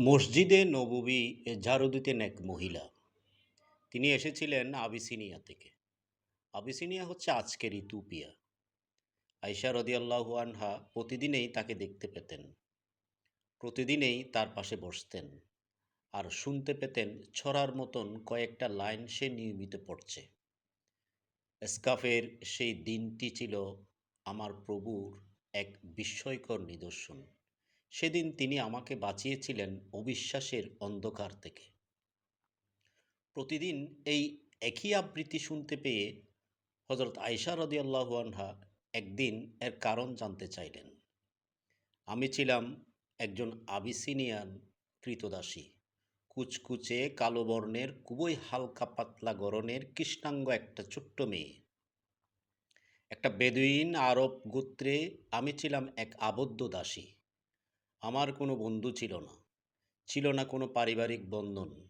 মসজিদে নববী ঝাড়ু এক মহিলা। তিনি এসেছিলেন আবিসিনিয়া থেকে। আবিসিনিয়া হচ্ছে আজকের ইতুপিয়া আইসা রদিয়াল্লাহু আনহা প্রতিদিনেই তাকে দেখতে পেতেন। প্রতিদিনেই তার পাশে বসতেন আর শুনতে পেতেন ছড়ার মতন কয়েকটা লাইন সে নিয়মিত পড়ছে। স্কাফের সেই দিনটি ছিল আমার প্রভুর এক বিস্ময়কর নিদর্শন। সেদিন তিনি আমাকে বাঁচিয়েছিলেন অবিশ্বাসের অন্ধকার থেকে। প্রতিদিন এই একই আবৃত্তি শুনতে পেয়ে হজরত আয়সা রদিয়াল্লাহু আনহা একদিন এর কারণ জানতে চাইলেন। আমি ছিলাম একজন আবিসিনিয়ান কৃতদাসী। কুচকুচে কালো বর্ণের, খুবই হালকা পাতলা গরনের কৃষ্ণাঙ্গ একটা ছোট্ট মেয়ে। একটা বেদুইন আরব গোত্রে আমি ছিলাম এক আবদ্ধ দাসী। আমার কোনো বন্ধু ছিল না। ছিল না কোনো পারিবারিক বন্ধন।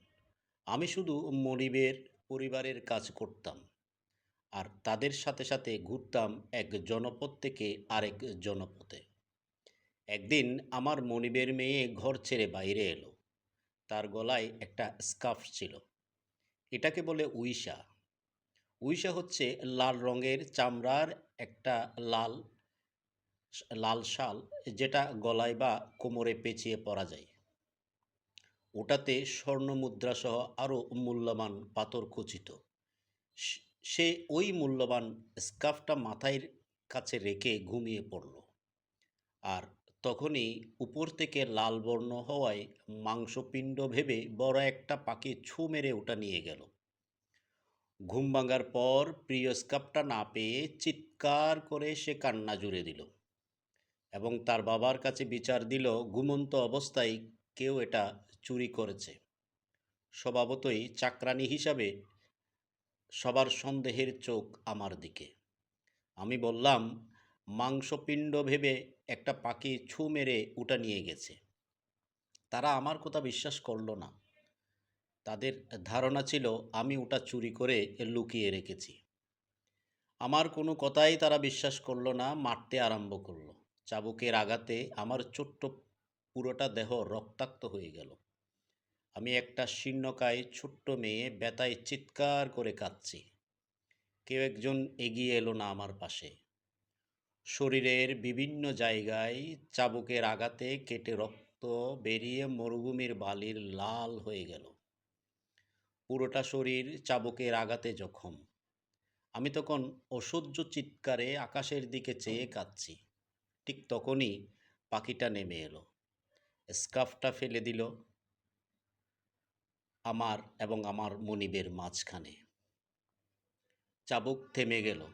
আমি শুধু মনিবের পরিবারের কাজ করতাম। আর তাদের সাথে সাথে ঘুরতাম এক জনপদ থেকে আরেক জনপদে। একদিন আমার মনিবের মেয়ে ঘর ছেড়ে বাইরে এলো। তার গলায় একটা স্কার্ফ ছিল। এটাকে বলে উইশা। উইশা হচ্ছে লাল রঙের চামড়ার একটা লাল লাল শাল যেটা গলায় বা কোমরে পেঁচিয়ে পরা যায়। ওটাতে স্বর্ণ মুদ্রাসহ আরও মূল্যবান পাথর খচিত। সে ওই মূল্যবান স্কার্ফটা মাথায় কাছে রেখে ঘুমিয়ে পড়ল। আর তখনই উপর থেকে লাল বর্ণ হওয়ায় মাংসপিণ্ড ভেবে বড় একটা পাখি ছু মেরে ওটা নিয়ে গেল। ঘুম ভাঙার পর প্রিয় স্কাপটা না পেয়ে চিৎকার করে সে কান্না জুড়ে দিল। এবং তার বাবার কাছে বিচার দিল, ঘুমন্ত অবস্থায় কেউ এটা চুরি করেছে। স্বভাবতই চাকরানি হিসাবে সবার সন্দেহের চোখ আমার দিকে। আমি বললাম, মাংসপিণ্ড ভেবে একটা পাখি ছু মেরে উটা নিয়ে গেছে। তারা আমার কথা বিশ্বাস করল না। তাদের ধারণা ছিল আমি ওটা চুরি করে লুকিয়ে রেখেছি। আমার কোনো কথাই তারা বিশ্বাস করল না, মারতে আরম্ভ করল। চাবুকের আঘাতে আমার ছোট্ট পুরোটা দেহ রক্তাক্ত হয়ে গেল। আমি একটা শীর্ণকায় ছোট্ট মেয়ে ব্যথায় চিৎকার করে কাঁদছি। কেউ একজন এগিয়ে এলো না আমার পাশে। শরীরের বিভিন্ন জায়গায় চাবুকের আঘাতে কেটে রক্ত বেরিয়ে মরুভূমির বালির লাল হয়ে গেল। পুরোটা শরীর চাবুকের আঘাতে জখম। আমি তখন অসহ্য চিৎকারে আকাশের দিকে চেয়ে কাঁদছি। ঠিক তখনই পাখিটা নেমে এলো। স্কাফটা ফেলে দিল আমার এবং আমার মনিবের মাঝখানে। চাবুক থেমে গেল।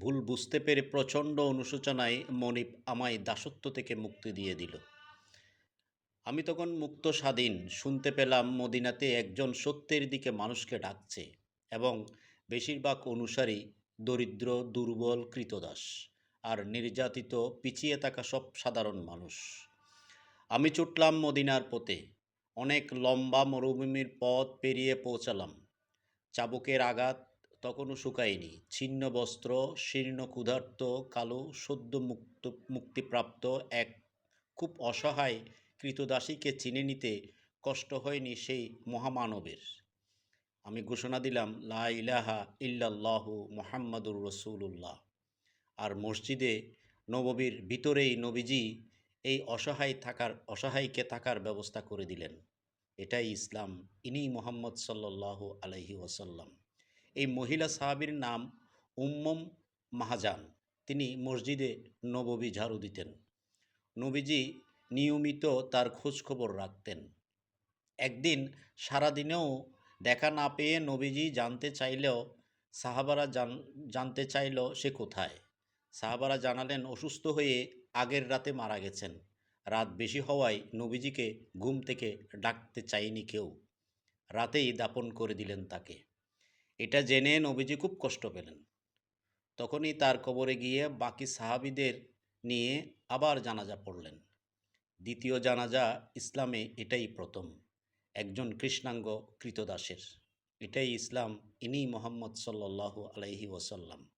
ভুল বুঝতে পেরে প্রচণ্ড অনুশোচনায় মনিব আমায় দাসত্ব থেকে মুক্তি দিয়ে দিল। আমি তখন মুক্ত স্বাধীন শুনতে পেলাম মদিনাতে একজন সত্যের দিকে মানুষকে ডাকছে এবং বেশিরভাগ অনুসারী দরিদ্র, দুর্বল, কৃতদাস। আর নির্যাতিত, পিছিয়ে থাকা সব সাধারণ মানুষ। আমি ছুটলাম মদিনার পথে। অনেক লম্বা মরুভূমির পথ পেরিয়ে পৌঁছালাম। চাবুকের আঘাত তখনও শুকায়নি। ছিন্ন বস্ত্র, শীর্ণ ক্ষুধার্ত, কালো সদ্য মুক্ত, মুক্তিপ্রাপ্ত এক খুব অসহায় কৃতদাসীকে চিনে নিতে কষ্ট হয়নি সেই মহামানবের। আমি ঘোষণা দিলাম, লা ইলাহা ইল্লাল্লাহু মোহাম্মদুর রসুল্লাহ আর মসজিদে নববীর ভিতরেই নবীজি এই অসহায় থাকার, অসহায়কে থাকার ব্যবস্থা করে দিলেন। এটাই ইসলাম। ইনি মোহাম্মদ সাল্লাহ আলহি ওসাল্লাম এই মহিলা সাহাবির নাম উম্মম মাহাজান। তিনি মসজিদে নববী ঝাড়ু দিতেন। নবীজি নিয়মিত তার খোঁজখবর রাখতেন। একদিন সারাদিনেও দেখা না পেয়ে নবীজি জানতে চাইলেও, সাহাবারা জান, জানতে চাইল সে কোথায়? সাহাবারা জানালেন, অসুস্থ হয়ে আগের রাতে মারা গেছেন। রাত বেশি হওয়ায় নবীজিকে ঘুম থেকে ডাকতে চায়নি কেউ। রাতেই দাপন করে দিলেন তাকে। এটা জেনে নবীজি খুব কষ্ট পেলেন। তখনই তার কবরে গিয়ে বাকি সাহাবিদের নিয়ে আবার জানাজা পড়লেন। দ্বিতীয় জানাজা ইসলামে এটাই প্রথম। একজন কৃষ্ণাঙ্গ কৃতদাসের। এটাই ইসলাম ইনি মোহাম্মদ সাল্লাহ আলাইহি ওসাল্লাম